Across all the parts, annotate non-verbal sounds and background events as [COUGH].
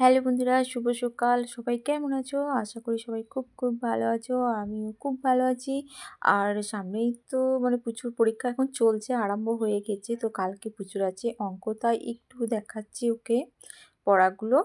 Hello বন্ধুরা, শুভ সকাল। সবাই কেমন আছো? আশা করি সবাই খুব খুব ভালো আছো, আমিও খুব ভালো আছি। আর সামনেই তো মানে প্রচুর পরীক্ষা এখন চলছে, আরম্ভ হয়ে গেছে। তো কালকে প্রচুর আছে অঙ্ক, তাই একটু দেখাচ্ছি ওকে পড়াগুলো।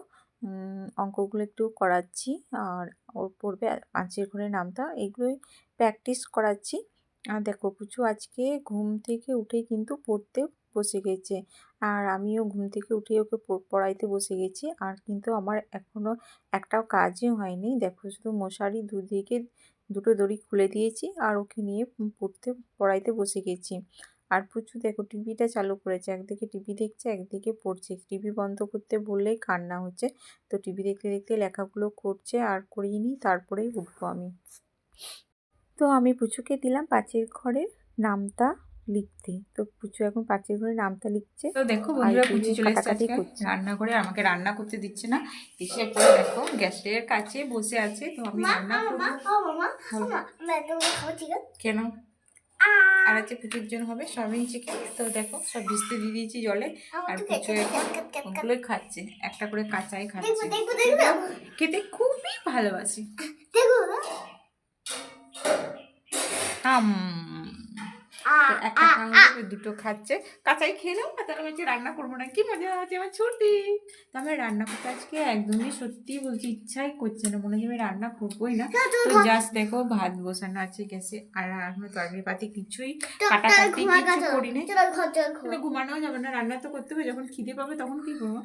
অঙ্কগুলো একটু করাচ্ছি। আর ওর পড়বে পাঁচের ঘরের নামটা, এগুলোই প্র্যাকটিস করাচ্ছি। আর দেখো, পুচু আজকে ঘুম থেকে উঠে কিন্তু পড়তে বসে গেছে। আর আমিও ঘুম থেকে উঠে ওকে পড়াইতে বসে গেছি। আর কিন্তু আমার এখনও একটাও কাজই হয়নি। দেখো শুধু মশারি দুদিকে দুটো দড়ি খুলে দিয়েছি আর ওকে নিয়ে পড়তে, পড়াইতে বসে গেছি। আর প্রচুর দেখো টিভিটা চালু করেছে। একদিকে টিভি দেখছে, একদিকে পড়ছে। টিভি বন্ধ করতে বললেই কান্না হচ্ছে। তো টিভি দেখতে দেখতে লেখাগুলো করছে আর করিয়ে নিই, তারপরেই উঠবো আমি। তো আমি পুচুকে দিলাম পাঁচের ঘরের নামটা লিখতে। তো পুচু এখন পাঁচের ঘরের নামটা লিখছে। তো দেখো বন্ধুরা পুচি চলে এসেছে আজকে রান্না করে আমাকে রান্না করতে দিচ্ছে না। এসে পরে দেখো গ্যাসের কাছে বসে আছে তো আমি রান্না করব। কেন? আর আছে পুচুর জন্য হবে সয়াবিন চিকেন। তো দেখো সব ভিজতে দিয়ে দিয়েছি জলে। আর পুচু এখন ওগুলোই খাচ্ছে। একটা করে কাঁচাই খাচ্ছে। খেতে খুবই ভালোবাসি। আম। তো একটা খাওয়া দুটো খাচ্ছে। কাঁচাই খেলাম আর তাহলে বলছি রান্না করব না। কি মজা আছে আমার ছুটি। তো আমি রান্না করতে আজকে একদমই সত্যি বলছি ইচ্ছাই করছে না। মনে হয় আমি রান্না করবোই না। তো জাস্ট দেখো ভাত বসানো আছে গ্যাসে। আর এখনও তরকারি পাতি কিছুই কাটাকাটি কিছু করি না কিন্তু ঘুমানোও যাবে না রান্না তো করতে হবে। যখন খিদে পাবে তখন কি করব?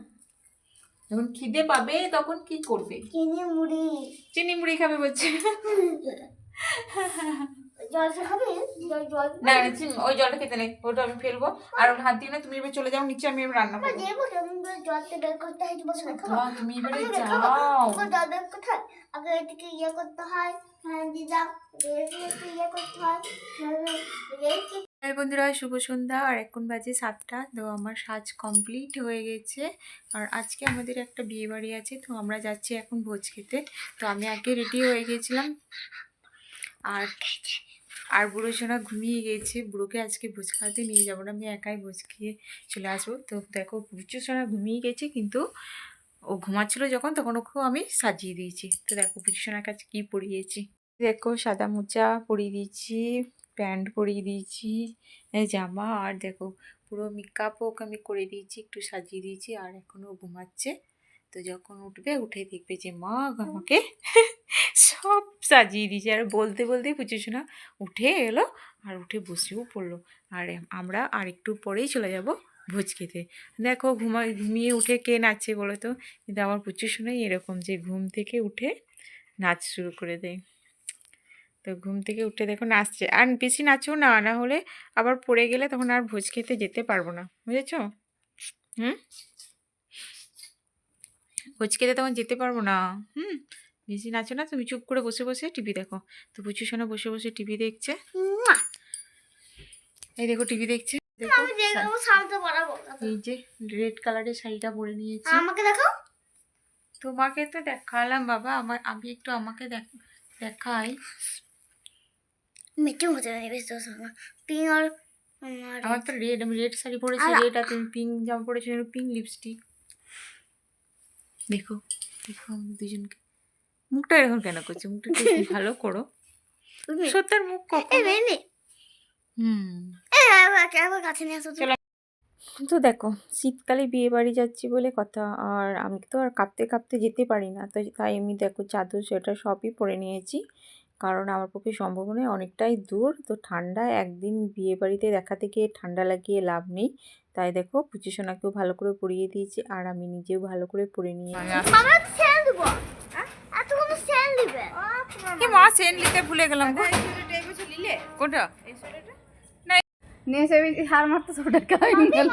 যখন খিদে পাবে তখন কি করবে? চিনি মুড়ি। চিনি মুড়ি খাবে বলছে। [LAUGHS] না না, ওই জলটা খেতে নেই ওটা আমি ফেলব। আর ওর হাত দিয়ে না তুমি এবার চলে যাও নিচে আমি এবার রান্না করব। হয় তুমি এবারে যাও। হয়? আগে এদিকে ইয়ে করতে হয় হ্যাঁ ইয়ে হয় রেখে হাই বন্ধুরা শুভ সন্ধ্যা আর এখন বাজে সাতটা তো আমার সাজ কমপ্লিট হয়ে গেছে। আর আজকে আমাদের একটা বিয়ে বাড়ি আছে তো আমরা যাচ্ছি এখন ভোজ খেতে। তো আমি আগে রেডি হয়ে গেছিলাম। আর আর বুড়ো সোনা ঘুমিয়ে গেছে। বুড়োকে আজকে ভোজ খাওয়াতে নিয়ে যাব না, আমি একাই ভোজ খেয়ে চলে আসব। তো দেখো বুচু সোনা ঘুমিয়ে গেছে, কিন্তু ও ঘুমাচ্ছিল যখন, তখন ওকেও আমি সাজিয়ে দিয়েছি। তো দেখো বুচু সোনার কাছে কী পরিয়েছি। দেখো, সাদা মোচা পরিয়ে দিয়েছি, প্যান্ট পরিয়ে দিয়েছি জামা, আর দেখো, পুরো মেকআপও ওকে আমি করে দিয়েছি, একটু সাজিয়ে দিয়েছি, আর এখনও ঘুমাচ্ছে। তো যখন উঠবে উঠে দেখবে যে মা আমাকে সব সাজিয়ে দিয়েছে। আর বলতে বলতেই পুচুছ না উঠে এলো আর উঠে বসেও পড়ল। আর আমরা আর একটু পরেই চলে যাব ভোজ খেতে। দেখো ঘুমা ঘুমিয়ে উঠে কে নাচছে বলো তো? কিন্তু আমার পুচু শোনাই এরকম যে ঘুম থেকে উঠে নাচ শুরু করে দেয়। তো ঘুম থেকে উঠে দেখো নাচছে। আর বেশি নাচো না না হলে আবার পড়ে গেলে তখন আর ভোজ খেতে যেতে পারব না। বুঝেছ? হুম? খেতে তখন যেতে পারব না। হুম? বেশি নাচো না তুমি চুপ করে বসে বসে টিভি দেখো। তো পুচু সোনা বসে বসে টিভি দেখছে। এই দেখো টিভি দেখছে। এই যে রেড কালারের শাড়িটা পরে নিয়েছি। আমাকে দেখো তোমাকে তো দেখালাম বাবা। আমার আমি একটু আমাকে দেখ- দেখাই। মিটিং হতে নেবে তো শোনা পিং আর আমার আমার তো রেড আমি রেড শাড়ি পরেছি রেড আর তুমি পিঙ্ক জামা পরেছি পিঙ্ক লিপস্টিক দেখো দেখো আমাদের দুজনকে। মুখটা এরকম কেন করছে? মুখটা একটু [LAUGHS] ভালো করো। সত্যার মুখ কখন হুম। তো। দেখো শীতকালে বিয়ে বাড়ি যাচ্ছি বলে কথা আর আমি তো আর কাঁপতে কাঁপতে যেতে পারি না। তো তাই আমি দেখো চাদর সোয়েটার সবই পরে নিয়েছি। কারণ আমার পক্ষে সম্ভব নয় অনেকটাই দূর। তো ঠান্ডা একদিন বিয়ে বাড়িতে দেখা থেকে ঠান্ডা লাগিয়ে লাভ নেই। তাই দেখো পুচি সোনাকেও ভালো করে পরিয়ে দিয়েছি আর আমি নিজেও ভালো করে পরে নিয়েছি। কি মা সেন নিতে ভুলে গেলাম। কোনটা? নিয়ে সে হার মারতে ছোট হয়ে গেল